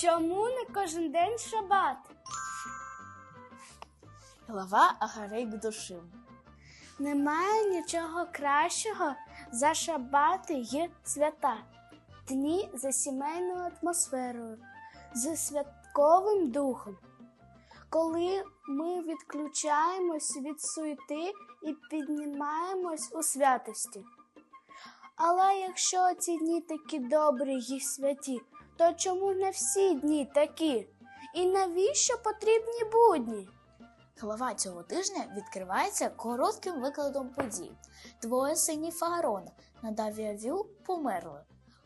Чому не кожен день шабат? Глава Агарейк душив. Немає нічого кращого за шабати й свята, дні за сімейною атмосферою, з святковим духом, коли ми відключаємось від суєти і піднімаємось у святості. Але якщо ці дні такі добрі й святі, то чому не всі дні такі? І навіщо потрібні будні? Глава цього тижня відкривається коротким викладом подій. Двоє синів Фагарона на Давіавю померли,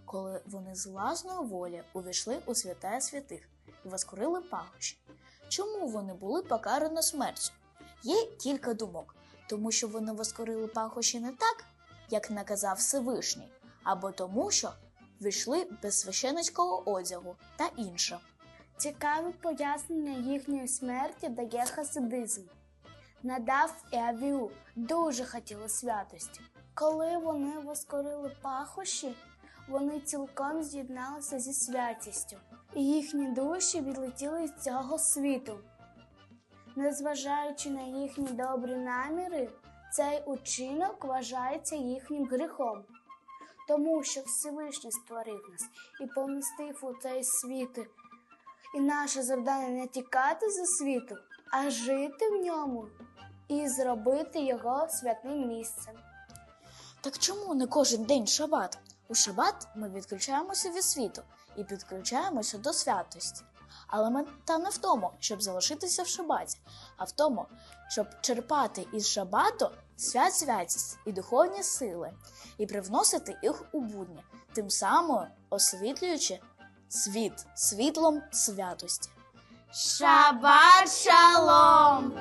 коли вони з власної волі увійшли у святая святих і воскурили пахощі. Чому вони були покарані смертю? Є кілька думок, тому що вони воскурили пахощі не так, як наказав Всевишній, або тому, що війшли без священницького одягу та інше. Цікаве пояснення їхньої смерті дає хасидизм. Надав і Авіу дуже хотіли святості. Коли вони воскорили пахощі, вони цілком з'єдналися зі святістю, і їхні душі відлетіли з цього світу. Незважаючи на їхні добрі наміри, цей учинок вважається їхнім гріхом, тому що Всевишній створив нас і помістив у цей світ і наше завдання не тікати за світу, а жити в ньому і зробити його святим місцем. Так чому не кожен день шабат? У шабат ми відключаємося від світу і підключаємося до святості. Але мета не в тому, щоб залишитися в шабаті, а в тому, щоб черпати із шабату свят святість і духовні сили, і привносити їх у будні, тим самим освітлюючи світ світлом святості. Шабат шалом!